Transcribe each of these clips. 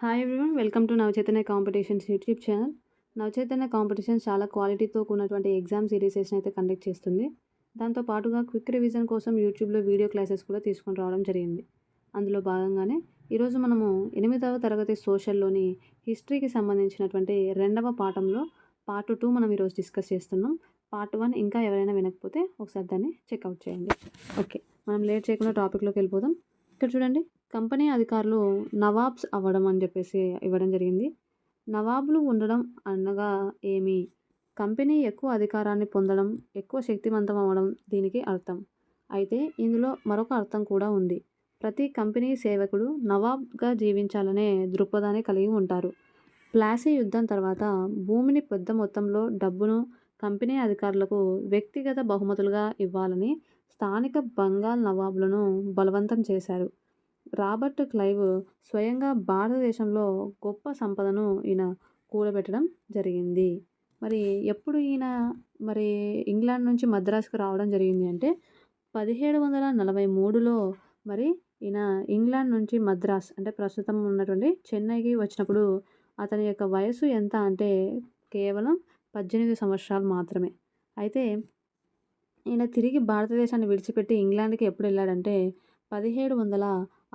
Hi everyone welcome to Navachaitanya competitions YouTube channel Navachaitanya competitions చాలా క్వాలిటీతో కూడినటువంటి exam సిరీసెస్ని అయితే కండక్ట్ చేస్తుంది. దాంతో పాటుగా క్విక్ రివిజన్ కోసం యూట్యూబ్లో వీడియో క్లాసెస్ కూడా తీసుకొని రావడం జరిగింది. అందులో భాగంగానే ఈరోజు మనము ఎనిమిదవ తరగతి సోషల్లోని హిస్టరీకి సంబంధించినటువంటి రెండవ పాఠంలో పార్ట్ టూ మనం ఈరోజు డిస్కస్ చేస్తున్నాం. పార్ట్ వన్ ఇంకా ఎవరైనా వినకపోతే ఒకసారి దాన్ని చెక్అవుట్ చేయండి. ఓకే మనం లేట్ చేయకుండా టాపిక్లోకి వెళ్ళిపోదాం. ఇక్కడ చూడండి. కంపెనీ అధికారులు నవాబ్స్ అవ్వడం అని చెప్పేసి ఇవ్వడం జరిగింది. నవాబులు ఉండడం అనగా ఏమి? కంపెనీ ఎక్కువ అధికారాన్ని పొందడం ఎక్కువ శక్తివంతం అవ్వడం దీనికి అర్థం. అయితే ఇందులో మరొక అర్థం కూడా ఉంది. ప్రతి కంపెనీ సేవకుడు నవాబ్గా జీవించాలనే దృక్పథాన్ని కలిగి ఉంటారు. ప్లాసీ యుద్ధం తర్వాత భూమిని పెద్ద మొత్తంలో డబ్బును కంపెనీ అధికారులకు వ్యక్తిగత బహుమతులుగా ఇవ్వాలని స్థానిక బంగాల్ నవాబులను బలవంతం చేశారు. రాబర్ట్ క్లైవ్ స్వయంగా భారతదేశంలో గొప్ప సంపదను ఈయన కూడబెట్టడం జరిగింది. మరి ఎప్పుడు ఈయన మరి ఇంగ్లాండ్ నుంచి మద్రాసుకు రావడం జరిగింది అంటే పదిహేడు వందల నలభై మూడులో మరి ఈయన ఇంగ్లాండ్ నుంచి మద్రాస్ అంటే ప్రస్తుతం ఉన్నటువంటి చెన్నైకి వచ్చినప్పుడు అతని యొక్క వయసు ఎంత అంటే కేవలం పద్దెనిమిది సంవత్సరాలు మాత్రమే. అయితే ఈయన తిరిగి భారతదేశాన్ని విడిచిపెట్టి ఇంగ్లాండ్కి ఎప్పుడు వెళ్ళాడంటే పదిహేడు వందల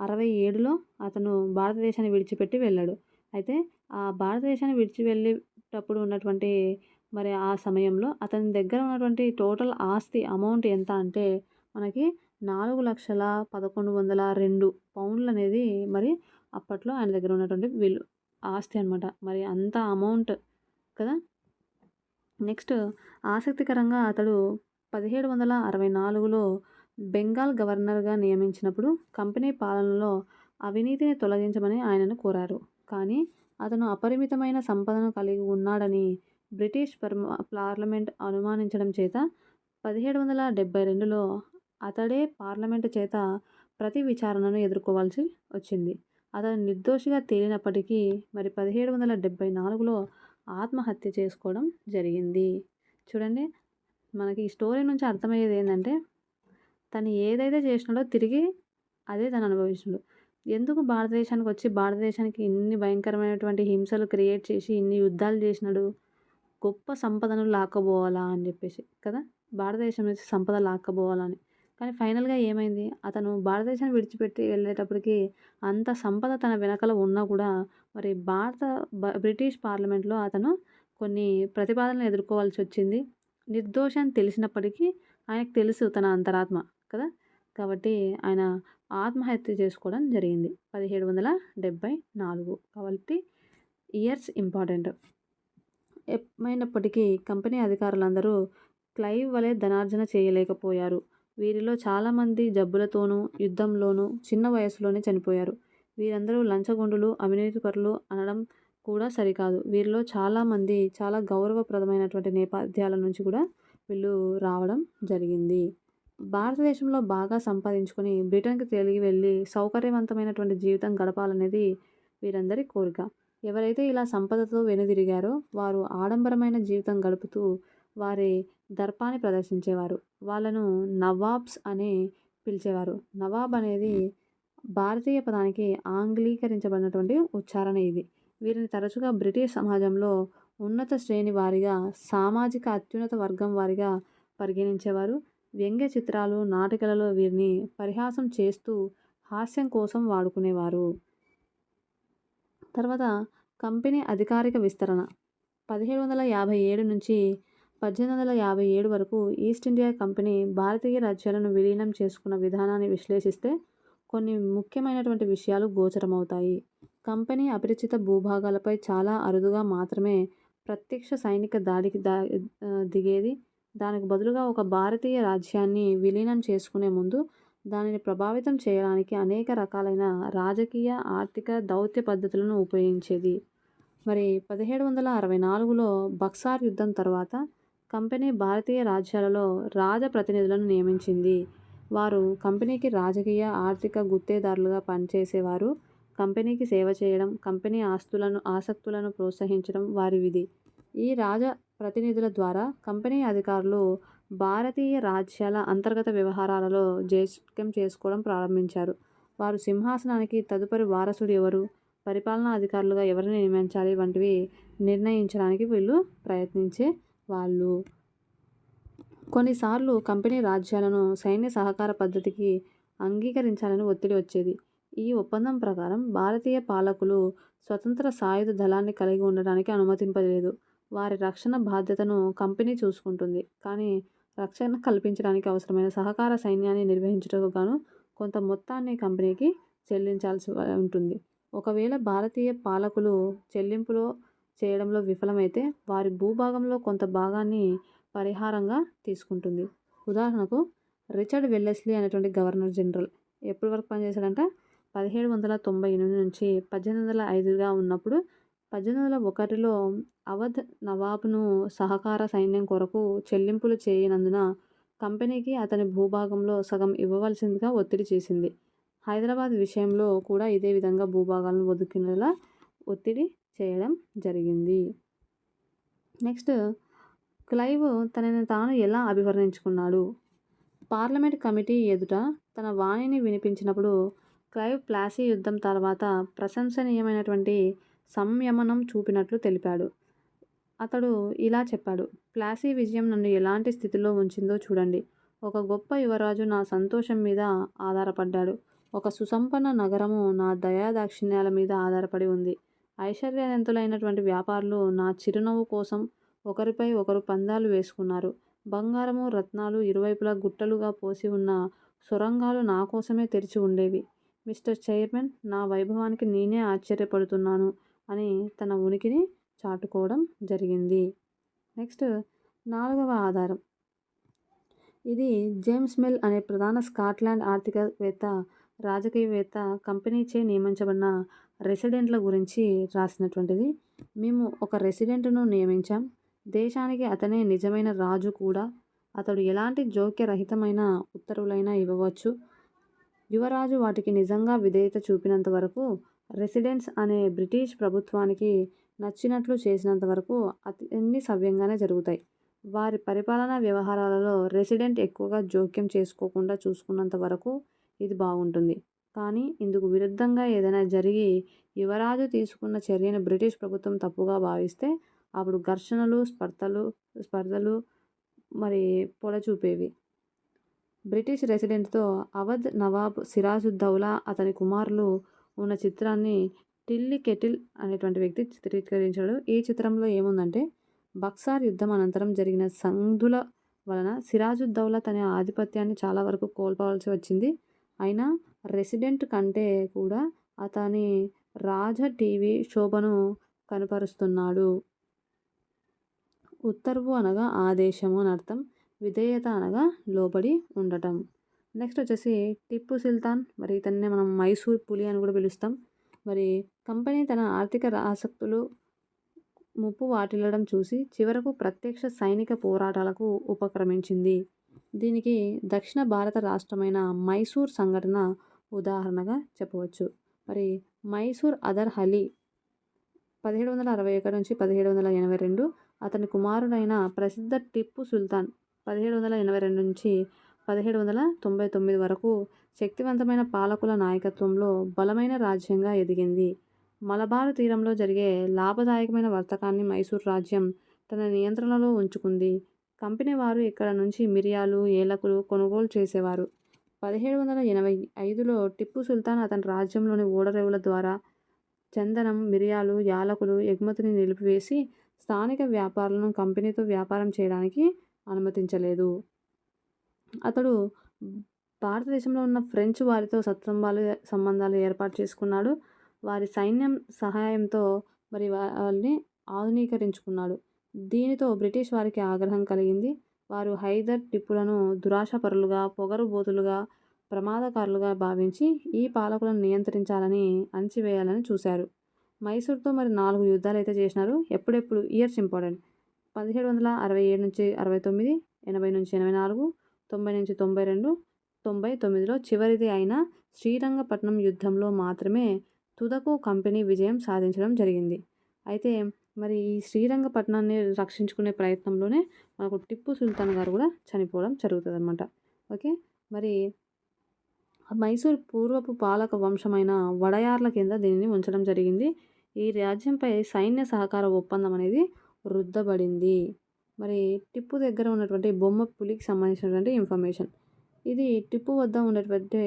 అరవై ఏడులో అతను భారతదేశాన్ని విడిచిపెట్టి వెళ్ళాడు. అయితే ఆ భారతదేశాన్ని విడిచి వెళ్ళేటప్పుడు ఉన్నటువంటి మరి ఆ సమయంలో అతని దగ్గర ఉన్నటువంటి టోటల్ ఆస్తి అమౌంట్ ఎంత అంటే మనకి నాలుగు లక్షల పదకొండు వందల రెండు పౌండ్లు అనేది మరి అప్పట్లో ఆయన దగ్గర ఉన్నటువంటి విలు ఆస్తి అనమాట మరి అంత అమౌంట్ కదా? నెక్స్ట్ ఆసక్తికరంగా అతడు పదిహేడు వందల అరవై నాలుగులో బెంగాల్ గవర్నర్గా నియమించినప్పుడు కంపెనీ పాలనలో అవినీతిని తొలగించమని ఆయనను కోరారు. కానీ అతను అపరిమితమైన సంపదను కలిగి ఉన్నాడని బ్రిటిష్ పర్మ పార్లమెంట్ అనుమానించడం చేత పదిహేడు వందల డెబ్బై రెండులో అతడే పార్లమెంటు చేత ప్రతి విచారణను ఎదుర్కోవాల్సి వచ్చింది. అతను నిర్దోషిగా తేలినప్పటికీ మరి పదిహేడు వందల డెబ్బై నాలుగులో ఆత్మహత్య చేసుకోవడం జరిగింది. చూడండి మనకి ఈ స్టోరీ నుంచి అర్థమయ్యేది ఏంటంటే తను ఏదైతే చేసినాడో తిరిగి అదే తను అనుభవించాడు. ఎందుకు భారతదేశానికి వచ్చి భారతదేశానికి ఇన్ని భయంకరమైనటువంటి హింసలు క్రియేట్ చేసి ఇన్ని యుద్ధాలు చేసినాడు? గొప్ప సంపదను లాక్కపోవాలా అని చెప్పేసి కదా? భారతదేశం నుంచి సంపద లాక్కపోవాలని కానీ ఫైనల్గా ఏమైంది? అతను భారతదేశాన్ని విడిచిపెట్టి వెళ్ళేటప్పటికి అంత సంపద తన వెనకల ఉన్నా కూడా మరి భారత బ్రిటిష్ పార్లమెంట్లో అతను కొన్ని ప్రతిపాదనలు ఎదుర్కోవాల్సి వచ్చింది. నిర్దోషం తెలిసినప్పటికీ ఆయనకు తెలుసు తన అంతరాత్మ. కదా! కాబట్టి ఆయన ఆత్మహత్య చేసుకోవడం జరిగింది. పదిహేడు వందల డెబ్భై నాలుగు కాబట్టి ఇయర్స్ ఇంపార్టెంట్. ఏమైనప్పటికీ కంపెనీ అధికారులందరూ క్లైవ్ వలె ధనార్జన చేయలేకపోయారు. వీరిలో చాలామంది జబ్బులతోనూ యుద్ధంలోనూ చిన్న వయసులోనే చనిపోయారు. వీరందరూ లంచగొండులు అవినీతిపరులు అనడం కూడా సరికాదు. వీరిలో చాలామంది చాలా గౌరవప్రదమైనటువంటి నేపథ్యాల నుంచి కూడా వీళ్ళు రావడం జరిగింది. భారతదేశంలో బాగా సంపాదించుకొని బ్రిటన్కి తిరిగి వెళ్ళి సౌకర్యవంతమైనటువంటి జీవితం గడపాలనేది వీరందరి కోరిక. ఎవరైతే ఇలా సంపదతో వెనుదిరిగారో వారు ఆడంబరమైన జీవితం గడుపుతూ వారి దర్పాన్ని ప్రదర్శించేవారు. వాళ్ళను నవాబ్స్ అని పిలిచేవారు. నవాబ్ అనేది భారతీయ పదానికి ఆంగ్లీకరించబడినటువంటి ఉచ్చారణ ఇది. వీరిని తరచుగా బ్రిటిష్ సమాజంలో ఉన్నత శ్రేణి వారిగా సామాజిక అత్యున్నత వర్గం వారిగా పరిగణించేవారు. వ్యంగ్య చిత్రాలు నాటికలలో వీరిని పరిహాసం చేస్తూ హాస్యం కోసం వాడుకునేవారు. తర్వాత కంపెనీ అధికారిక విస్తరణ. పదిహేడు వందల యాభై ఏడు నుంచి పద్దెనిమిది వందల యాభై ఏడు వరకు ఈస్ట్ ఇండియా కంపెనీ భారతీయ రాజ్యాలను విలీనం చేసుకున్న విధానాన్ని విశ్లేషిస్తే కొన్ని ముఖ్యమైనటువంటి విషయాలు గోచరమవుతాయి. కంపెనీ అపరిచిత భూభాగాలపై చాలా అరుదుగా మాత్రమే ప్రత్యక్ష సైనిక దాడికి దా దిగేది దానికి బదులుగా ఒక భారతీయ రాజ్యాన్ని విలీనం చేసుకునే ముందు దానిని ప్రభావితం చేయడానికి అనేక రకాలైన రాజకీయ ఆర్థిక దౌత్య పద్ధతులను ఉపయోగించేది. మరి పదిహేడు వందల అరవై నాలుగులో బక్సార్ యుద్ధం తర్వాత కంపెనీ భారతీయ రాజ్యాలలో రాజ ప్రతినిధులను నియమించింది. వారు కంపెనీకి రాజకీయ ఆర్థిక గుత్తేదారులుగా పనిచేసేవారు. కంపెనీకి సేవ చేయడం కంపెనీ ఆస్తులను ఆసక్తులను ప్రోత్సహించడం వారి విధి. ఈ రాజ ప్రతినిధుల ద్వారా కంపెనీ అధికారులు భారతీయ రాజ్యాల అంతర్గత వ్యవహారాలలో జోక్యం చేసుకోవడం ప్రారంభించారు. వారు సింహాసనానికి తదుపరి వారసుడు ఎవరు? పరిపాలనా అధికారులుగా ఎవరిని నియమించాలి? వంటివి నిర్ణయించడానికి వీళ్ళు ప్రయత్నించే వాళ్ళు. కొన్నిసార్లు కంపెనీ రాజ్యాలను సైన్య సహకార పద్ధతికి అంగీకరించాలని ఒత్తిడి వచ్చేది. ఈ ఒప్పందం ప్రకారం భారతీయ పాలకులు స్వతంత్ర సాయుధ దళాన్ని కలిగి ఉండడానికి అనుమతింపలేదు. వారి రక్షణ బాధ్యతను కంపెనీ చూసుకుంటుంది. కానీ రక్షణ కల్పించడానికి అవసరమైన సహకార సైన్యాన్ని నిర్వహించుటకు గాను కొంత మొత్తాన్ని కంపెనీకి చెల్లించాల్సి ఉంటుంది. ఒకవేళ భారతీయ పాలకులు చెల్లింపులో చేయడంలో విఫలమైతే వారి భూభాగంలో కొంత భాగాన్ని పరిహారంగా తీసుకుంటుంది. ఉదాహరణకు రిచర్డ్ వెల్లెస్లీ అనేటువంటి గవర్నర్ జనరల్ ఎప్పటి వరకు పనిచేశాడంట? పదిహేడు వందల తొంభై ఎనిమిది నుంచి పద్దెనిమిది వందల ఐదుగా ఉన్నప్పుడు పద్దెనిమిది వందల ఒకటిలో అవధ్ నవాబ్ను సహకార సైన్యం కొరకు చెల్లింపులు చేయనందున కంపెనీకి అతని భూభాగంలో సగం ఇవ్వవలసిందిగా ఒత్తిడి చేసింది. హైదరాబాద్ విషయంలో కూడా ఇదే విధంగా భూభాగాలను ఒదుకునేలా ఒత్తిడి చేయడం జరిగింది. నెక్స్ట్ క్లైవ్ తనని తాను ఎలా అభివర్ణించుకున్నాడు? పార్లమెంట్ కమిటీ ఎదుట తన వాణిని వినిపించినప్పుడు క్లైవ్ ప్లాసీ యుద్ధం తర్వాత ప్రశంసనీయమైనటువంటి సంయమనం చూపినట్లు తెలిపాడు. అతడు ఇలా చెప్పాడు ప్లాసీ విజయం నన్ను ఎలాంటి స్థితిలో ఉంచిందో చూడండి. ఒక గొప్ప యువరాజు నా సంతోషం మీద ఆధారపడ్డాడు. ఒక సుసంపన్న నగరము నా దయాదాక్షిణ్యాల మీద ఆధారపడి ఉంది. ఐశ్వర్యవంతులైనటువంటి వ్యాపారులు నా చిరునవ్వు కోసం ఒకరిపై ఒకరు పందాలు వేసుకున్నారు. బంగారము రత్నాలు ఇరువైపులా గుట్టలుగా పోసి ఉన్న సొరంగాలు నా కోసమే తెరిచి ఉండేవి. మిస్టర్ చైర్మన్ నా వైభవానికి నేనే ఆశ్చర్యపడుతున్నాను అని తన ఉనికిని చాటుకోవడం జరిగింది. నెక్స్ట్ నాలుగవ ఆధారం. ఇది జేమ్స్ మిల్ అనే ప్రధాన స్కాట్లాండ్ ఆర్థికవేత్త రాజకీయవేత్త కంపెనీచే నియమించబడిన రెసిడెంట్ల గురించి రాసినటువంటిది. మేము ఒక రెసిడెంట్ను నియమించాం. దేశానికి అతనే నిజమైన రాజు కూడా. అతడు ఎలాంటి జోక్యరహితమైన ఉత్తర్వులైనా ఇవ్వవచ్చు. యువరాజు వాటికి నిజంగా విధేయత చూపినంత వరకు రెసిడెంట్స్ అనే బ్రిటిష్ ప్రభుత్వానికి నచ్చినట్లు చేసినంత వరకు అన్ని సవ్యంగానే జరుగుతాయి. వారి పరిపాలనా వ్యవహారాలలో రెసిడెంట్ ఎక్కువగా జోక్యం చేసుకోకుండా చూసుకున్నంత వరకు ఇది బాగుంటుంది. కానీ ఇందుకు విరుద్ధంగా ఏదైనా జరిగి యువరాజు తీసుకున్న చర్యను బ్రిటిష్ ప్రభుత్వం తప్పుగా భావిస్తే అప్పుడు ఘర్షణలు స్పర్ధలు స్పర్ధలు మరి పొల చూపేవి బ్రిటిష్ రెసిడెంట్తో అవధ్ నవాబ్ సిరాజుద్దౌలా అతని కుమారులు ఉన్న చిత్రాన్ని టిల్లీ కెటిల్ అనేటువంటి వ్యక్తి చిత్రీకరించాడు. ఈ చిత్రంలో ఏముందంటే బక్సార్ యుద్ధం అనంతరం జరిగిన సంధుల వలన సిరాజుద్దౌలా తన ఆధిపత్యాన్ని చాలా వరకు కోల్పోవాల్సి వచ్చింది. అయినా రెసిడెంట్ కంటే కూడా అతని రాజ టీవీ శోభను కనపరుస్తున్నాడు. ఉత్తర్వు అనగా ఆదేశము అని అర్థం. విధేయత అనగా లోబడి ఉండటం. నెక్స్ట్ వచ్చేసి టిప్పు సుల్తాన్. మరి ఇతన్నే మనం మైసూర్ పులి అని కూడా పిలుస్తాం. మరి కంపెనీ తన ఆర్థిక ఆసక్తులు ముప్పు వాటిల్లడం చూసి చివరకు ప్రత్యక్ష సైనిక పోరాటాలకు ఉపక్రమించింది. దీనికి దక్షిణ భారత రాష్ట్రమైన మైసూర్ సంఘటన ఉదాహరణగా చెప్పవచ్చు. మరి మైసూర్ అదర్ అలీ పదిహేడు వందల అరవై ఒకటి నుంచి పదిహేడు వందల ఎనభై రెండు అతని కుమారుడైన ప్రసిద్ధ టిప్పు సుల్తాన్ పదిహేడు వందల ఎనభై రెండు నుంచి పదిహేడు వందల తొంభై తొమ్మిది వరకు శక్తివంతమైన పాలకుల నాయకత్వంలో బలమైన రాజ్యంగా ఎదిగింది. మలబారు తీరంలో జరిగే లాభదాయకమైన వర్తకాన్ని మైసూర్ రాజ్యం తన నియంత్రణలో ఉంచుకుంది. కంపెనీ వారు ఇక్కడ నుంచి మిరియాలు ఏలకులు కొనుగోలు చేసేవారు. పదిహేడు వందల ఎనభై ఐదులో టిప్పు సుల్తాన్ అతని రాజ్యంలోని ఓడరేవుల ద్వారా చందనం మిరియాలు యాలకులు ఎగుమతిని నిలిపివేసి స్థానిక వ్యాపారులను కంపెనీతో వ్యాపారం చేయడానికి అనుమతించలేదు. అతడు భారతదేశంలో ఉన్న ఫ్రెంచ్ వారితో సత్సంబాలు సంబంధాలు ఏర్పాటు చేసుకున్నాడు. వారి సైన్యం సహాయంతో మరి వాళ్ళని ఆధునీకరించుకున్నాడు. దీనితో బ్రిటిష్ వారికి ఆగ్రహం కలిగింది. వారు హైదర్ టిప్పులను దురాశపరులుగా పొగరుబోతులుగా ప్రమాదకారులుగా భావించి ఈ పాలకులను నియంత్రించాలని అణచివేయాలని చూశారు. మైసూర్తో మరి నాలుగు యుద్ధాలు అయితే చేసినారు. ఎప్పుడెప్పుడు ఇయర్స్ ఇంపార్టెంట్. పదిహేడు వందల అరవై ఏడు నుంచి అరవై తొమ్మిది ఎనభై నుంచి ఎనభై నాలుగు తొంభై నుంచి తొంభై రెండు తొంభై తొమ్మిదిలో చివరిది అయిన శ్రీరంగపట్నం యుద్ధంలో మాత్రమే తుదకు కంపెనీ విజయం సాధించడం జరిగింది. అయితే మరి ఈ శ్రీరంగపట్నాన్ని రక్షించుకునే ప్రయత్నంలోనే మనకు టిప్పు సుల్తాన్ గారు కూడా చనిపోవడం జరుగుతుంది అనమాట ఓకే? మరి మైసూర్ పూర్వపు పాలక వంశమైన వడయార్ల కింద దీనిని ఉంచడం జరిగింది. ఈ రాజ్యంపై సైన్య సహకార ఒప్పందం అనేది రుద్దబడింది. మరి టిప్పు దగ్గర ఉన్నటువంటి బొమ్మ పులికి సంబంధించినటువంటి ఇన్ఫర్మేషన్ ఇది టిప్పు వద్ద ఉన్నటువంటి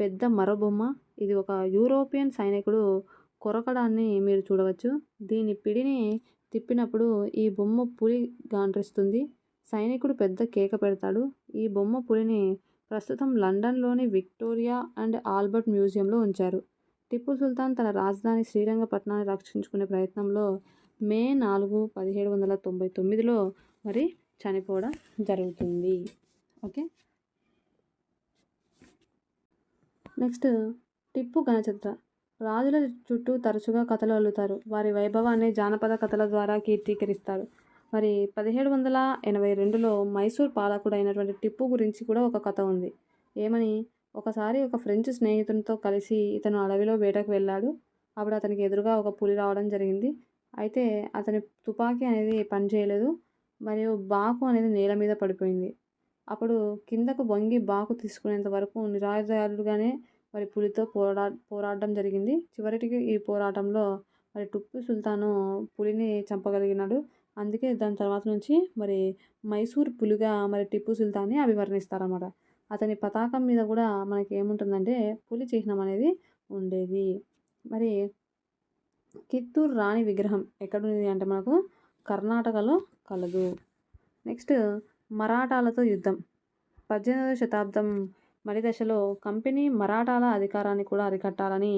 పెద్ద మరో బొమ్మ. ఇది ఒక యూరోపియన్ సైనికుడు కొరకడాన్ని మీరు చూడవచ్చు. దీని పిడిని తిప్పినప్పుడు ఈ బొమ్మ పులి గాండ్రిస్తుంది. సైనికుడు పెద్ద కేక పెడతాడు. ఈ బొమ్మ పులిని ప్రస్తుతం లండన్లోని విక్టోరియా అండ్ ఆల్బర్ట్ మ్యూజియంలో ఉంచారు. టిప్పు సుల్తాన్ తన రాజధాని శ్రీరంగపట్నాన్ని రక్షించుకునే ప్రయత్నంలో మే నాలుగు పదిహేడు వందల తొంభై తొమ్మిదిలో మరి చనిపోవడం జరుగుతుంది. ఓకే? నెక్స్ట్ టిప్పు గణచిత్ర రాజుల చుట్టూ తరచుగా కథలు అల్లుతారు. వారి వైభవాన్ని జానపద కథల ద్వారా కీర్తీకరిస్తారు. మరి పదిహేడు వందల ఎనభై రెండులో మైసూర్ పాలకుడు అయినటువంటి టిప్పు గురించి కూడా ఒక కథ ఉంది. ఏమని? ఒకసారి ఒక ఫ్రెంచ్ స్నేహితునితో కలిసి ఇతను అడవిలో వేటకు వెళ్ళాడు. అప్పుడు అతనికి ఎదురుగా ఒక పులి రావడం జరిగింది. అయితే అతని తుపాకీ అనేది పనిచేయలేదు మరియు బాకు అనేది నేల మీద పడిపోయింది. అప్పుడు కిందకు వంగి బాకు తీసుకునేంత వరకు నిరాయుధాలుగానే మరి పులితో పోరా పోరాడడం జరిగింది. చివరికి ఈ పోరాటంలో మరి టిప్పు సుల్తాను పులిని చంపగలిగినాడు. అందుకే దాని తర్వాత నుంచి మరి మైసూర్ పులిగా మరి టిప్పు సుల్తాన్ని అభివర్ణిస్తారన్నమాట. అతని పతాకం మీద కూడా మనకి ఏముంటుందంటే పులి చిహ్నం అనేది ఉండేది. మరి కిత్తూరు రాణి విగ్రహం ఎక్కడుంది అంటే మనకు కర్ణాటకలో కలదు. నెక్స్ట్ మరాఠాలతో యుద్ధం. పద్దెనిమిదవ శతాబ్దం మరి దశలో కంపెనీ మరాఠాల అధికారాన్ని కూడా అరికట్టాలని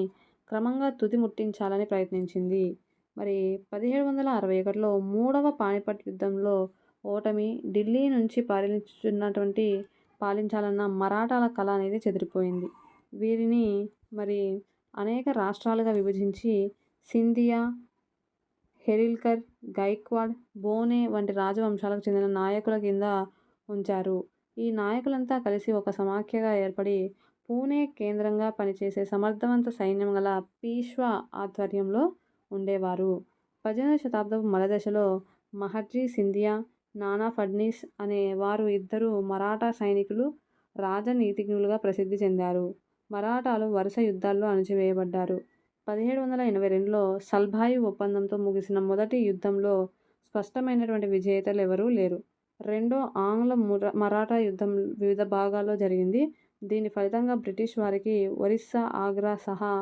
క్రమంగా తుది ముట్టించాలని ప్రయత్నించింది. మరి పదిహేడు వందల అరవై ఒకటిలో మూడవ పానిపట్ యుద్ధంలో ఓటమి ఢిల్లీ నుంచి పాలించున్నటువంటి పాలించాలన్న మరాఠాల కళ అనేది చెదిరిపోయింది. వీరిని మరి అనేక రాష్ట్రాలుగా విభజించి సింధియా హెరిల్కర్ గైక్వాడ్ బోనే వంటి రాజవంశాలకు చెందిన నాయకుల కింద ఉంచారు. ఈ నాయకులంతా కలిసి ఒక సమాఖ్యగా ఏర్పడి పూణే కేంద్రంగా పనిచేసే సమర్థవంత సైన్యం గల పీష్వా ఆధ్వర్యంలో ఉండేవారు. పద్దెనిమిదవ శతాబ్దపు మలదశలో మహర్జీ సింధియా నానా ఫడ్నీస్ అనే వారు ఇద్దరు మరాఠా సైనికులు రాజనీతిజ్ఞులుగా ప్రసిద్ధి చెందారు. మరాఠాలు వరుస యుద్ధాల్లో అణచివేయబడ్డారు. పదిహేడు వందల ఎనభై రెండులో సల్భాయి ఒప్పందంతో ముగిసిన మొదటి యుద్ధంలో స్పష్టమైనటువంటి విజేతలు ఎవరూ లేరు. రెండో ఆంగ్ల మరాఠా యుద్ధం వివిధ భాగాల్లో జరిగింది. దీని ఫలితంగా బ్రిటిష్ వారికి ఒరిస్సా ఆగ్రా సహా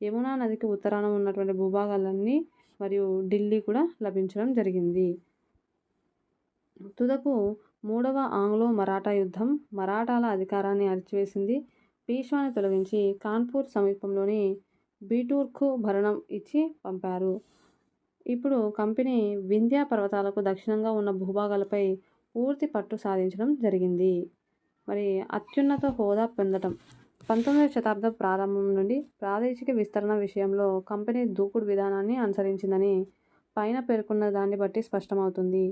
యమునా నదికి ఉత్తరాన ఉన్నటువంటి భూభాగాలన్నీ మరియు ఢిల్లీ కూడా లభించడం జరిగింది. తుదకు మూడవ ఆంగ్లో మరాఠా యుద్ధం మరాఠాల అధికారాన్ని అరిచివేసింది. పీష్వాని తొలగించి కాన్పూర్ సమీపంలోని బీటూర్కు భరణం ఇచ్చి పంపారు. ఇప్పుడు కంపెనీ వింధ్యా పర్వతాలకు దక్షిణంగా ఉన్న భూభాగాలపై పూర్తి పట్టు సాధించడం జరిగింది. మరి అత్యున్నత హోదా పొందడం పంతొమ్మిదవ శతాబ్దం ప్రారంభం నుండి ప్రాదేశిక విస్తరణ విషయంలో కంపెనీ దూకుడు విధానాన్ని అనుసరించిందని పైన పేర్కొన్న దాన్ని బట్టి స్పష్టమవుతుంది.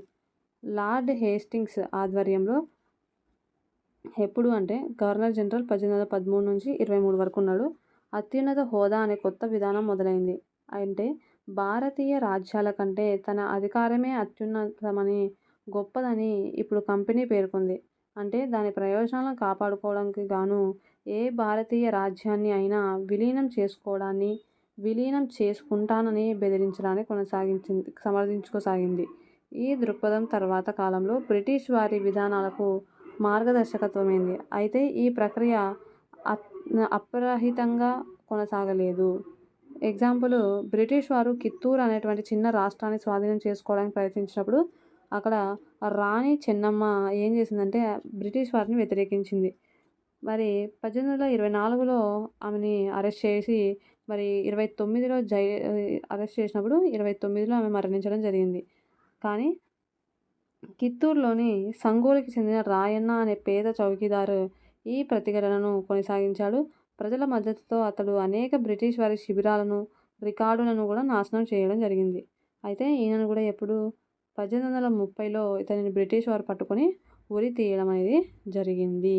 లార్డ్ హేస్టింగ్స్ ఆధ్వర్యంలో ఎప్పుడు అంటే గవర్నర్ జనరల్ పద్దెనిమిది వందల పదమూడు నుంచి ఇరవై మూడు వరకు ఉన్నాడు. అత్యున్నత హోదా అనే కొత్త విధానం మొదలైంది. అంటే భారతీయ రాజ్యాల కంటే తన అధికారమే అత్యున్నతమని గొప్పదని ఇప్పుడు కంపెనీ పేర్కొంది. అంటే దాని ప్రయోజనాలను కాపాడుకోవడానికి గాను ఏ భారతీయ రాజ్యాన్ని అయినా విలీనం చేసుకోవడాన్ని విలీనం చేసుకుంటానని బెదిరించడాన్ని కొనసాగించింది సమర్థించుకోసాగింది. ఈ దృక్పథం తర్వాత కాలంలో బ్రిటిష్ వారి విధానాలకు మార్గదర్శకత్వమైంది. అయితే ఈ ప్రక్రియ అప్రహితంగా కొనసాగలేదు. ఎగ్జాంపుల్ బ్రిటిష్ వారు కిత్తూరు అనేటువంటి చిన్న రాష్ట్రాన్ని స్వాధీనం చేసుకోవడానికి ప్రయత్నించినప్పుడు అక్కడ రాణి చెన్నమ్మ ఏం చేసిందంటే బ్రిటిష్ వారిని వ్యతిరేకించింది. మరి పద్దెనిమిది వందల ఇరవై నాలుగులో ఆమెని అరెస్ట్ చేసి మరి ఇరవై తొమ్మిదిలో జై అరెస్ట్ చేసినప్పుడు ఇరవై తొమ్మిదిలో ఆమె మరణించడం జరిగింది. కానీ కిత్తూరులోని సంగోలికి చెందిన రాయన్న అనే పేద చౌకీదారు ఈ ప్రతిఘటనను కొనసాగించాడు. ప్రజల మద్దతుతో అతడు అనేక బ్రిటిష్ వారి శిబిరాలను రికార్డులను కూడా నాశనం చేయడం జరిగింది. అయితే ఈయనను కూడా ఎప్పుడు పద్దెనిమిది వందల ముప్పైలో ఇతనిని బ్రిటిష్ వారు పట్టుకొని ఉరి తీయడం అనేది జరిగింది.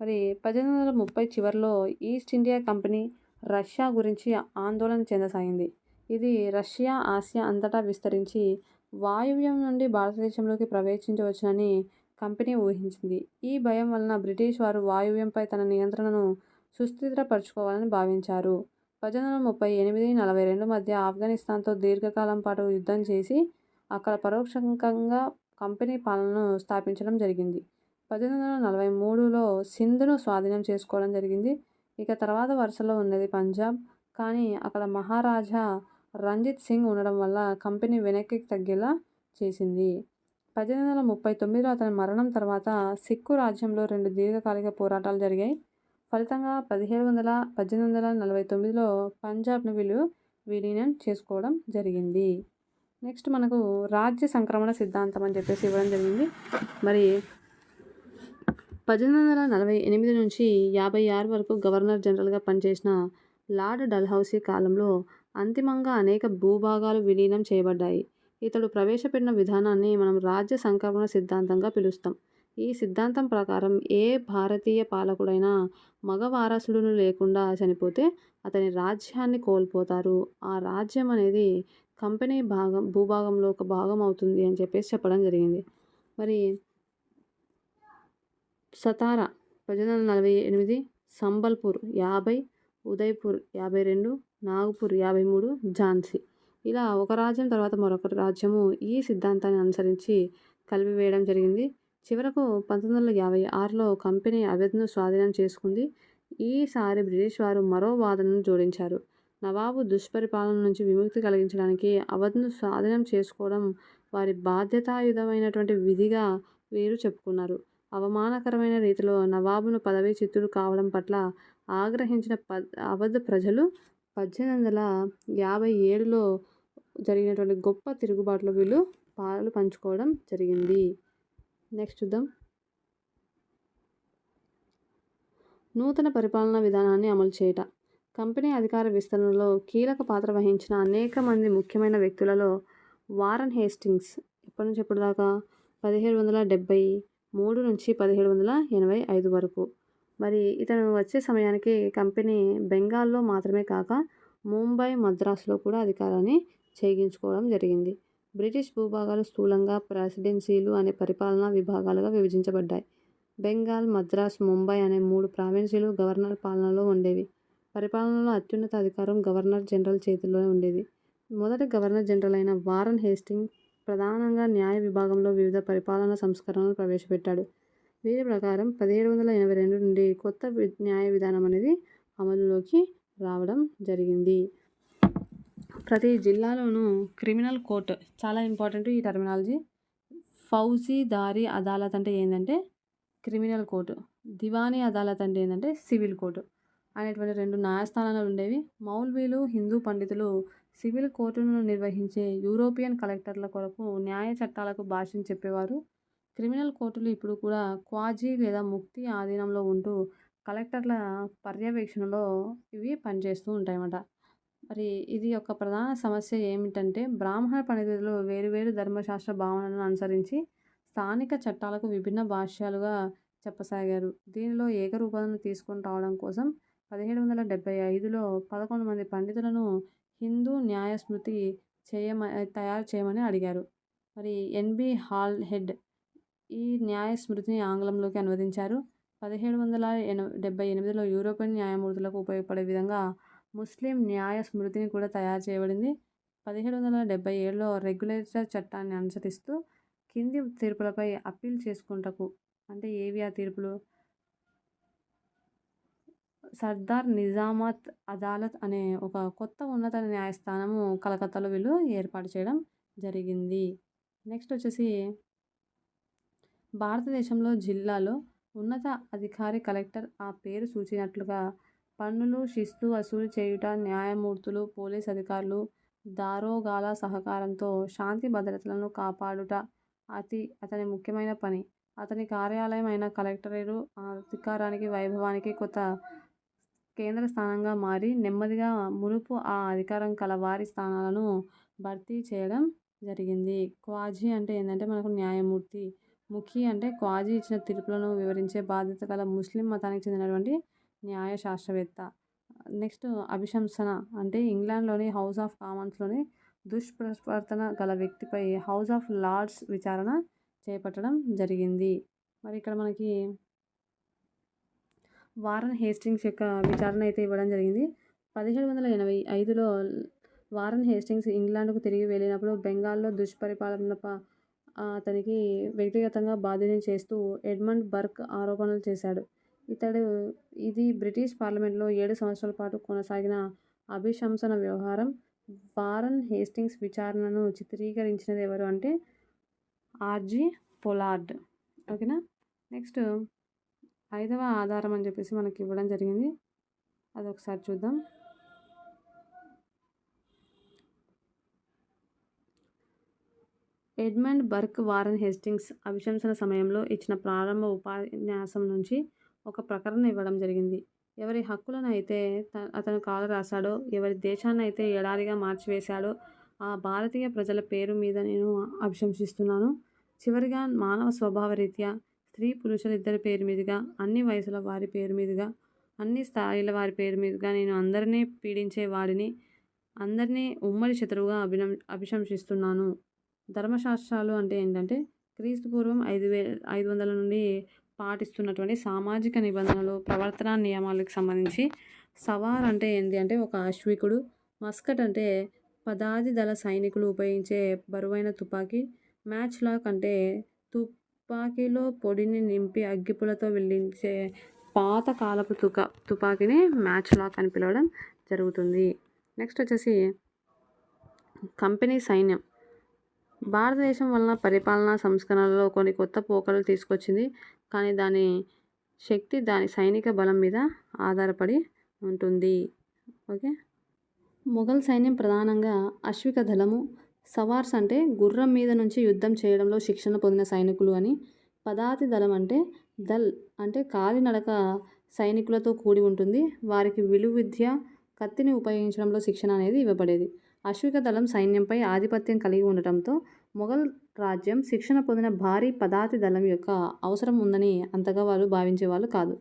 మరి పద్దెనిమిది వందల ముప్పై చివరిలో ఈస్ట్ ఇండియా కంపెనీ రష్యా గురించి ఆందోళన చెందసాగింది. ఇది రష్యా ఆసియా అంతటా విస్తరించి వాయువ్యం నుండి భారతదేశంలోకి ప్రవేశించవచ్చునని కంపెనీ ఊహించింది. ఈ భయం వలన బ్రిటిష్ వారు వాయువ్యంపై తన నియంత్రణను సుస్థిరపరచుకోవాలని భావించారు. పద్దెనిమిది వందల ముప్పై ఎనిమిది నలభై రెండు మధ్య ఆఫ్ఘనిస్తాన్తో దీర్ఘకాలం పాటు యుద్ధం చేసి అక్కడ పరోక్షంగా కంపెనీ పాలనను స్థాపించడం జరిగింది. పద్దెనిమిది వందల నలభై మూడులో సింధును స్వాధీనం చేసుకోవడం జరిగింది. ఇక తర్వాత వరుసలో ఉన్నది పంజాబ్. కానీ అక్కడ మహారాజా రంజిత్ సింగ్ ఉండడం వల్ల కంపెనీ వెనక్కి తగ్గేలా చేసింది. పద్దెనిమిది వందల ముప్పై తొమ్మిదిలో అతని మరణం తర్వాత సిక్కు రాజ్యంలో రెండు దీర్ఘకాలిక పోరాటాలు జరిగాయి. ఫలితంగా పదిహేడు వందల పద్దెనిమిది వందల నలభై తొమ్మిదిలో పంజాబ్ను వీళ్ళు విలీనం చేసుకోవడం జరిగింది. నెక్స్ట్ మనకు రాజ్య సంక్రమణ సిద్ధాంతం అని చెప్పేసి ఇవ్వడం జరిగింది. మరి పద్దెనిమిది వందల నలభై ఎనిమిది నుంచి యాభై ఆరు వరకు గవర్నర్ జనరల్గా పనిచేసిన లార్డ్ డల్హౌసీ కాలంలో అంతిమంగా అనేక భూభాగాలు విలీనం చేయబడ్డాయి. ఇతడు ప్రవేశపెట్టిన విధానాన్ని మనం రాజ్య సంక్రమణ సిద్ధాంతంగా పిలుస్తాం. ఈ సిద్ధాంతం ప్రకారం ఏ భారతీయ పాలకుడైనా మగ వారసుడును లేకుండా చనిపోతే అతని రాజ్యాన్ని కోల్పోతారు. ఆ రాజ్యం అనేది కంపెనీ భాగం భూభాగంలో ఒక భాగం అవుతుంది అని చెప్పేసి చెప్పడం జరిగింది. మరి సతారా పద్దెనిమిది వందల నలభై ఎనిమిది సంబల్పూర్ యాభై ఉదయ్పూర్ యాభై రెండు నాగపూర్ యాభై మూడు ఝాన్సీ ఇలా ఒక రాజ్యం తర్వాత మరొక రాజ్యము ఈ సిద్ధాంతాన్ని అనుసరించి కలిపివేయడం జరిగింది. చివరకు పంతొమ్మిది వందల యాభై ఆరులో కంపెనీ అవధ్ను స్వాధీనం చేసుకుంది. ఈసారి బ్రిటిష్ వారు మరో వాదనను జోడించారు. నవాబు దుష్పరిపాలన నుంచి విముక్తి కలిగించడానికి అవధ్ను స్వాధీనం చేసుకోవడం వారి బాధ్యతాయుధమైనటువంటి విధిగా వీరు చెప్పుకున్నారు. అవమానకరమైన రీతిలో నవాబును పదవీ చిత్తుడు కావడం పట్ల ఆగ్రహించిన ప అవధ్ ప్రజలు పద్దెనిమిది వందల యాభై ఏడులో జరిగినటువంటి గొప్ప తిరుగుబాటులో వీళ్ళు పాలు పంచుకోవడం జరిగింది. నెక్స్ట్ చూద్దాం. నూతన పరిపాలనా విధానాన్ని అమలు చేయట. కంపెనీ అధికార విస్తరణలో కీలక పాత్ర వహించిన అనేక మంది ముఖ్యమైన వ్యక్తులలో వారన్ హేస్టింగ్స్ ఎప్పటి నుంచి ఎప్పటి దాకా పదిహేడు వందల డెబ్భై మూడు నుంచి పదిహేడు వందల ఎనభై ఐదు వరకు. మరి ఇతను వచ్చే సమయానికి కంపెనీ బెంగాల్లో మాత్రమే కాక ముంబై మద్రాసులో కూడా అధికారాన్ని చేయించుకోవడం జరిగింది. బ్రిటిష్ భూభాగాలు స్థూలంగా ప్రెసిడెన్సీలు అనే పరిపాలనా విభాగాలుగా విభజించబడ్డాయి. బెంగాల్ మద్రాస్ ముంబై అనే మూడు ప్రావిన్సీలు గవర్నర్ పాలనలో ఉండేవి. పరిపాలనలో అత్యున్నత అధికారం గవర్నర్ జనరల్ చేతుల్లోనే ఉండేది. మొదటి గవర్నర్ జనరల్ అయిన వారన్ హేస్టింగ్ ప్రధానంగా న్యాయ విభాగంలో వివిధ పరిపాలనా సంస్కరణలు ప్రవేశపెట్టాడు. వీరి ప్రకారం పదిహేడు వందల ఎనభై రెండు నుండి కొత్త న్యాయ విధానం అనేది అమలులోకి రావడం జరిగింది. ప్రతి జిల్లాలోనూ క్రిమినల్ కోర్ట్ చాలా ఇంపార్టెంట్ ఈ టర్మినాలజీ. ఫౌజీదారీ అదాలత్ అంటే ఏంటంటే క్రిమినల్ కోర్టు. దివానీ అదాలత్ అంటే ఏంటంటే సివిల్ కోర్టు. అనేటువంటి రెండు న్యాయస్థానాలు ఉండేవి. మౌల్వీలు హిందూ పండితులు సివిల్ కోర్టును నిర్వహించే యూరోపియన్ కలెక్టర్ల కొరకు న్యాయ చట్టాలకు భాషను చెప్పేవారు. క్రిమినల్ కోర్టులు ఇప్పుడు కూడా క్వాజీ లేదా ముక్తి ఆధీనంలో ఉంటూ కలెక్టర్ల పర్యవేక్షణలో ఇవి పనిచేస్తూ ఉంటాయన్నమాట. మరి ఇది ఒక ప్రధాన సమస్య ఏమిటంటే బ్రాహ్మణ పండితులు వేరువేరు ధర్మశాస్త్ర భావనలను అనుసరించి స్థానిక చట్టాలకు విభిన్న భాష్యాలుగా చెప్పసాగారు. దీనిలో ఏకరూపాలను తీసుకొని రావడం కోసం పదిహేడు వందల డెబ్బై ఐదులో పదకొండు మంది పండితులను హిందూ న్యాయ స్మృతి చేయమ తయారు చేయమని అడిగారు. మరి ఎన్బి హాల్ హెడ్ ఈ న్యాయ స్మృతిని ఆంగ్లంలోకి అనువదించారు. పదిహేడు వందల ఎన డెబ్బై ఎనిమిదిలో యూరోపియన్ న్యాయమూర్తులకు ఉపయోగపడే విధంగా ముస్లిం న్యాయ స్మృతిని కూడా తయారు చేయబడింది. పదిహేడు వందల డెబ్బై ఏడులో రెగ్యులేటర్ చట్టాన్ని అనుసరిస్తూ కింది తీర్పులపై అప్పీల్ చేసుకుంటకు అంటే ఏవి ఆ తీర్పులు సర్దార్ నిజామత్ అదాలత్ అనే ఒక కొత్త ఉన్నత న్యాయస్థానము కలకత్తాలో వీళ్ళు ఏర్పాటు చేయడం జరిగింది. నెక్స్ట్ వచ్చేసి భారతదేశంలో జిల్లాలో ఉన్నత అధికారి కలెక్టర్ ఆ పేరు సూచినట్లుగా పన్నులు శిస్తు వసూలు చేయుట న్యాయమూర్తులు పోలీస్ అధికారులు దారోగాల సహకారంతో శాంతి భద్రతలను కాపాడుట అతి అతని ముఖ్యమైన పని. అతని కార్యాలయం అయిన కలెక్టరేటు అధికారానికి వైభవానికి కొత్త కేంద్ర స్థానంగా మారి నెమ్మదిగా మునుపు ఆ అధికారం కల వారి స్థానాలను భర్తీ చేయడం జరిగింది. క్వాజీ అంటే ఏంటంటే మనకు న్యాయమూర్తి ముఖి అంటే క్వాజీ ఇచ్చిన తీర్పులను వివరించే బాధ్యత గల ముస్లిం మతానికి చెందినటువంటి న్యాయ శాస్త్రవేత్త. నెక్స్ట్ అభిశంసన అంటే ఇంగ్లాండ్లోని హౌస్ ఆఫ్ కామన్స్లోని దుష్ప్రవర్తన గల వ్యక్తిపై హౌస్ ఆఫ్ లార్డ్స్ విచారణ చేపట్టడం జరిగింది. మరి ఇక్కడ మనకి వారన్ హేస్టింగ్స్ యొక్క విచారణ అయితే ఇవ్వడం జరిగింది. పదిహేడు వందల ఎనభై ఐదులో వారన్ హేస్టింగ్స్ ఇంగ్లాండ్కు తిరిగి వెళ్ళినప్పుడు బెంగాల్లో దుష్పరిపాలన ప- అతనికి వ్యక్తిగతంగా బాధ్యుని చేస్తూ ఎడ్మండ్ బర్క్ ఆరోపణలు చేశాడు. ఇతడు ఇది బ్రిటిష్ పార్లమెంట్లో ఏడు సంవత్సరాల పాటు కొనసాగిన అభిశంసన వ్యవహారం. వారన్ హేస్టింగ్స్ విచారణను చిత్రీకరించినది ఎవరు అంటే ఆర్జీ పొలార్డ్. ఓకేనా? నెక్స్ట్ ఐదవ ఆధారం అని చెప్పేసి మనకి ఇవ్వడం జరిగింది. అది ఒకసారి చూద్దాం. ఎడ్మండ్ బర్క్ వారన్ హేస్టింగ్స్ అభిశంసన సమయంలో ఇచ్చిన ప్రారంభ ఉపన్యాసం నుంచి ఒక ప్రకటన ఇవ్వడం జరిగింది. ఎవరి హక్కులను అయితే త- అతను కాలు రాశాడో ఎవరి దేశాన్ని అయితే ఎడారిగా మార్చివేశాడో ఆ భారతీయ ప్రజల పేరు మీద నేను అభిశంసిస్తున్నాను. చివరిగా మానవ స్వభావ రీత్యా స్త్రీ పురుషుల ఇద్దరి పేరు మీదుగా అన్ని వయసుల వారి పేరు మీదుగా అన్ని స్థాయిల వారి పేరు మీదుగా నేను అందరినీ పీడించే వాడిని అందరినీ ఉమ్మడి శత్రువుగా అభినం అభిశంసిస్తున్నాను. ధర్మశాస్త్రాలు అంటే ఏంటంటే క్రీస్తు పూర్వం ఐదు వే ఐదు వందల నుండి పాటిస్తున్నటువంటి సామాజిక నిబంధనలు ప్రవర్తన నియమాలకు సంబంధించి సవార్ అంటే ఏంటి అంటే ఒక అశ్వికుడు మస్కట్ అంటే పదాది దళ సైనికులు ఉపయోగించే బరువైన తుపాకీ మ్యాచ్ లాక్ అంటే తుపాకీలో పొడిని నింపి అగ్గిపులతో వెళ్ళించే పాతకాలపు తుకా తుపాకీని మ్యాచ్ లాక్ అని పిలవడం జరుగుతుంది. నెక్స్ట్ వచ్చేసి కంపెనీ సైన్యం. భారతదేశం వలన పరిపాలనా సంస్కరణలలో కొన్ని కొత్త పోకడలు తీసుకొచ్చింది. కానీ దాని శక్తి దాని సైనిక బలం మీద ఆధారపడి ఉంటుంది. ఓకే? మొఘల్ సైన్యం ప్రధానంగా అశ్విక దళము సవార్స్ అంటే గుర్రం మీద నుంచి యుద్ధం చేయడంలో శిక్షణ పొందిన సైనికులు అని పదాతి దళం అంటే దల్ అంటే కాలినడక సైనికులతో కూడి ఉంటుంది. వారికి విలువిద్య కత్తిని ఉపయోగించడంలో శిక్షణ అనేది ఇవ్వబడేది. అశ్విక దళం సైన్యంపై ఆధిపత్యం కలిగి ఉండటంతో మొఘల్ రాజ్యం శిక్షణ పొందిన భారీ పదాతి దళం యొక్క అవసరం ఉందని అంతగా వాళ్ళు భావించేవాళ్ళు కాదు.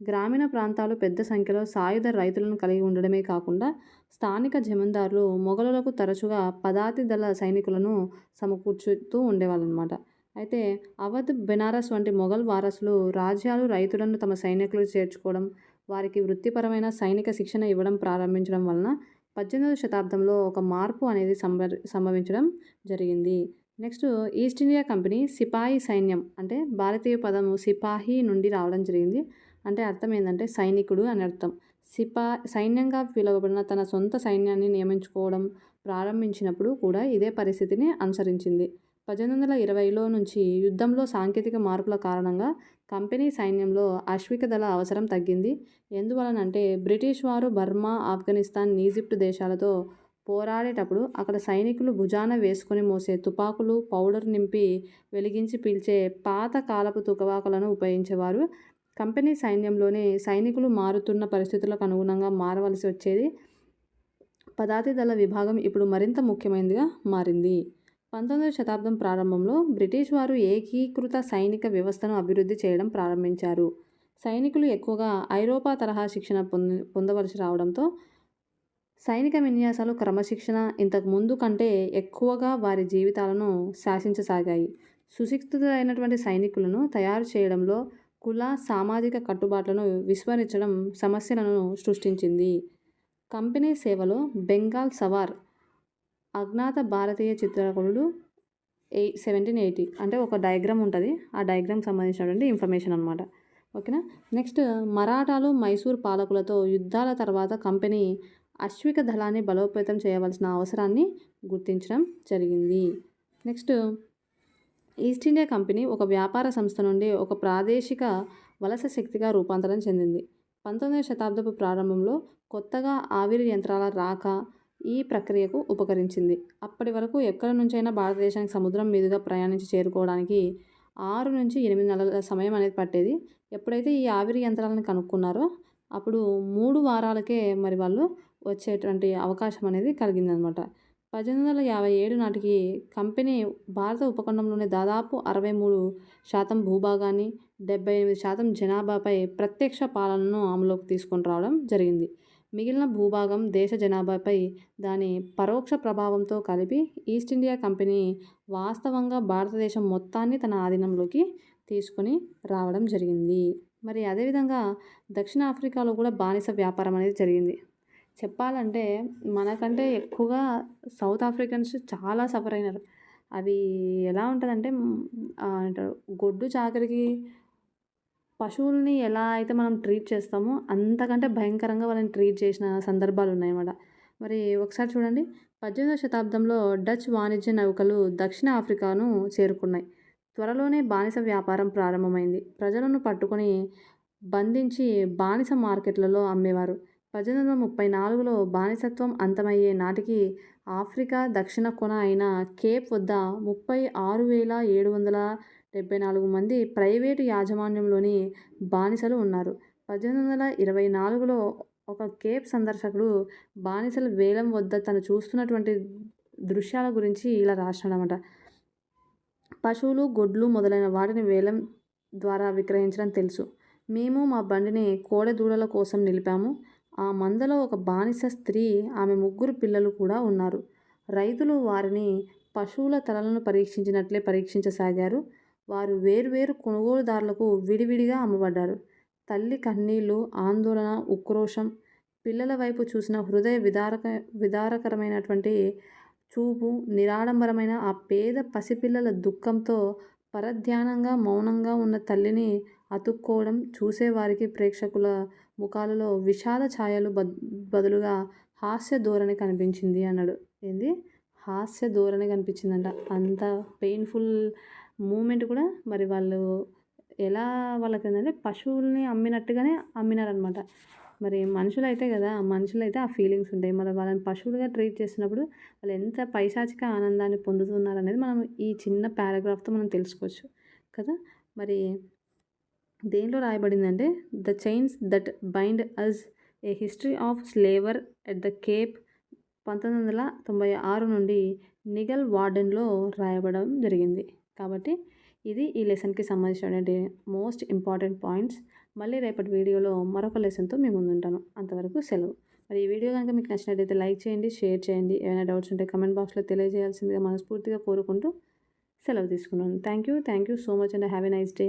గ్రామీణ ప్రాంతాలు పెద్ద సంఖ్యలో సాయుధ రైతులను కలిగి ఉండడమే కాకుండా స్థానిక జమీందారులు మొఘలులకు తరచుగా పదాతి దళ సైనికులను సమకూర్చుతూ ఉండేవాళ్ళనమాట. అయితే అవధ్ బెనారస్ వంటి మొఘల్ వారసులు రాజ్యాలు రైతులను తమ సైనికులు చేర్చుకోవడం వారికి వృత్తిపరమైన సైనిక శిక్షణ ఇవ్వడం ప్రారంభించడం వలన పద్దెనిమిదవ శతాబ్దంలో ఒక మార్పు అనేది సంభ సంభవించడం జరిగింది. నెక్స్ట్ ఈస్ట్ ఇండియా కంపెనీ సిపాయి సైన్యం అంటే భారతీయ పదము సిపాహి నుండి రావడం జరిగింది. అంటే అర్థం ఏంటంటే సైనికుడు అని అర్థం. సిపా సైన్యంగా పిలువబడిన తన సొంత సైన్యాన్ని నియమించుకోవడం ప్రారంభించినప్పుడు కూడా ఇదే పరిస్థితిని అనుసరించింది. పద్దెనిమిది వందల ఇరవైలో నుంచి యుద్ధంలో సాంకేతిక మార్పుల కారణంగా కంపెనీ సైన్యంలో అశ్విక దళ అవసరం తగ్గింది. ఎందువలనంటే బ్రిటిష్ వారు బర్మా ఆఫ్ఘనిస్తాన్ ఈజిప్ట్ దేశాలతో పోరాడేటప్పుడు అక్కడ సైనికులు భుజాన వేసుకొని మోసే తుపాకులు పౌడర్ నింపి వెలిగించి పీల్చే పాత కాలపు తుపాకులను ఉపయోగించేవారు. కంపెనీ సైన్యంలోనే సైనికులు మారుతున్న పరిస్థితులకు అనుగుణంగా మారవలసి వచ్చేది. పదాతి దళ విభాగం ఇప్పుడు మరింత ముఖ్యమైనదిగా మారింది. పంతొమ్మిదవ శతాబ్దం ప్రారంభంలో బ్రిటిష్ వారు ఏకీకృత సైనిక వ్యవస్థను అభివృద్ధి చేయడం ప్రారంభించారు. సైనికులు ఎక్కువగా ఐరోపా తరహా శిక్షణ పొంది పొందవలసి రావడంతో సైనిక విన్యాసాలు క్రమశిక్షణ ఇంతకు ముందు కంటే ఎక్కువగా వారి జీవితాలను శాసించసాగాయి. సుశిక్షితులైనటువంటి సైనికులను తయారు చేయడంలో కుల సామాజిక కట్టుబాట్లను విస్మరించడం సమస్యలను సృష్టించింది. కంపెనీ సేవలో బెంగాల్ సవార్ అజ్ఞాత భారతీయ చిత్రకుడు ఎయి సెవెంటీన్ ఎయిటీ అంటే ఒక డయాగ్రామ్ ఉంటుంది. ఆ డయాగ్రామ్ సంబంధించినటువంటి ఇన్ఫర్మేషన్ అనమాట ఓకేనా? నెక్స్ట్ మరాఠాలు మైసూర్ పాలకులతో యుద్ధాల తర్వాత కంపెనీ అశ్విక దళాన్ని బలోపేతం చేయవలసిన అవసరాన్ని గుర్తించడం జరిగింది. నెక్స్ట్ ఈస్ట్ ఇండియా కంపెనీ ఒక వ్యాపార సంస్థ నుండి ఒక ప్రాదేశిక వలస శక్తిగా రూపాంతరం చెందింది. పంతొమ్మిదవ శతాబ్దపు ప్రారంభంలో కొత్తగా ఆవిరి యంత్రాల రాక ఈ ప్రక్రియకు ఉపకరించింది. అప్పటి వరకు ఎక్కడి నుంచైనా భారతదేశానికి సముద్రం మీదుగా ప్రయాణించి చేరుకోవడానికి ఆరు నుంచి ఎనిమిది నెలల సమయం అనేది పట్టేది. ఎప్పుడైతే ఈ ఆవిరి యంత్రాలను కనుక్కున్నారో అప్పుడు మూడు వారాలకే మరి వాళ్ళు వచ్చేటువంటి అవకాశం అనేది కలిగిందనమాట. పద్దెనిమిది వందల యాభై ఏడు నాటికి కంపెనీ భారత ఉపఖండంలోని దాదాపు అరవై మూడు శాతం భూభాగాన్ని డెబ్బై ఎనిమిది శాతం జనాభాపై ప్రత్యక్ష పాలనను అమలులోకి తీసుకొని రావడం జరిగింది. మిగిలిన భూభాగం దేశ జనాభాపై దాని పరోక్ష ప్రభావంతో కలిపి ఈస్ట్ ఇండియా కంపెనీ వాస్తవంగా భారతదేశం మొత్తాన్ని తన ఆధీనంలోకి తీసుకొని రావడం జరిగింది. మరి అదేవిధంగా దక్షిణ ఆఫ్రికాలో కూడా బానిస వ్యాపారం అనేది జరిగింది. చెప్పాలంటే మనకంటే ఎక్కువగా సౌత్ ఆఫ్రికన్స్ చాలా సఫర్ అయినారు. అవి ఎలా ఉంటుందంటే అంటారు గొడ్డు చాకరికి పశువుల్ని ఎలా అయితే మనం ట్రీట్ చేస్తామో అంతకంటే భయంకరంగా వాళ్ళని ట్రీట్ చేసిన సందర్భాలు ఉన్నాయన్నమాట. మరి ఒకసారి చూడండి. పద్దెనిమిదవ శతాబ్దంలో డచ్ వాణిజ్య నౌకలు దక్షిణ ఆఫ్రికాను చేరుకున్నాయి. త్వరలోనే బానిస వ్యాపారం ప్రారంభమైంది. ప్రజలను పట్టుకొని బంధించి బానిస మార్కెట్లలో అమ్మేవారు. పద్దెనిమిది వందల ముప్పై నాలుగులో బానిసత్వం అంతమయ్యే నాటికి ఆఫ్రికా దక్షిణ కొన అయిన కేప్ వద్ద ముప్పై ఆరు వేల ఏడు వందల డెబ్బై నాలుగు మంది ప్రైవేటు యాజమాన్యంలోని బానిసలు ఉన్నారు. పద్దెనిమిది వందల ఇరవై నాలుగులో ఒక కేప్ సందర్శకుడు బానిసల వేలం వద్ద తను చూస్తున్నటువంటి దృశ్యాల గురించి ఇలా రాసినాడనమాట పశువులు గొడ్లు మొదలైన వాటిని వేలం ద్వారా విక్రయించడం తెలుసు. మేము మా బండిని కోడెదూడల కోసం నిలిపాము. ఆ మందలో ఒక బానిస స్త్రీ ఆమె ముగ్గురు పిల్లలు కూడా ఉన్నారు. రైతులు వారిని పశువుల తలలను పరీక్షించినట్లే పరీక్షించసాగారు. వారు వేరువేరు కొనుగోలుదారులకు విడివిడిగా అమ్మబడ్డారు. తల్లి కన్నీళ్ళు ఆందోళన ఉక్రోషం పిల్లల వైపు చూసిన హృదయ విదారక విదారకరమైనటువంటి చూపు నిరాడంబరమైన ఆ పేద పసిపిల్లల దుఃఖంతో పరధ్యానంగా మౌనంగా ఉన్న తల్లిని అతుక్కోవడం చూసేవారికి ప్రేక్షకుల ముఖాలలో విషాద ఛాయలు బదులుగా హాస్య ధోరణి కనిపించింది అన్నాడు. ఏంది? హాస్య ధోరణి కనిపించిందంట. అంత పెయిన్ఫుల్ మూమెంట్ కూడా మరి వాళ్ళు ఎలా వాళ్ళకి ఏంటంటే పశువుల్ని అమ్మినట్టుగానే అమ్మినారనమాట మరి మనుషులు అయితే కదా మనుషులు అయితే ఆ ఫీలింగ్స్ ఉంటాయి. మరి వాళ్ళని పశువులుగా ట్రీట్ చేసినప్పుడు వాళ్ళు ఎంత పైశాచిక ఆనందాన్ని పొందుతున్నారు అనేది మనం ఈ చిన్న పారాగ్రాఫ్తో మనం తెలుసుకోవచ్చు కదా. మరి దేంట్లో రాయబడిందంటే the chains that bind us a history of slavery at the Cape పంతొమ్మిది వందల తొంభై ఆరు నుండి నిగల్ వార్డెన్లో రాయబడడం జరిగింది. కాబట్టి ఇది ఈ లెసన్కి సంబంధించినటువంటి మోస్ట్ ఇంపార్టెంట్ పాయింట్స్. మళ్ళీ రేపటి వీడియోలో మరొక లెసన్తో మేము ముందుంటాను అంతవరకు సెలవు. మరి ఈ వీడియో కనుక మీకు నచ్చినట్టయితే లైక్ చేయండి షేర్ చేయండి. ఏమైనా డౌట్స్ ఉంటే కమెంట్ బాక్స్లో తెలియజేయాల్సిందిగా మనస్ఫూర్తిగా కోరుకుంటూ సెలవు తీసుకున్నాను. Thank you thank you so much and have a nice day.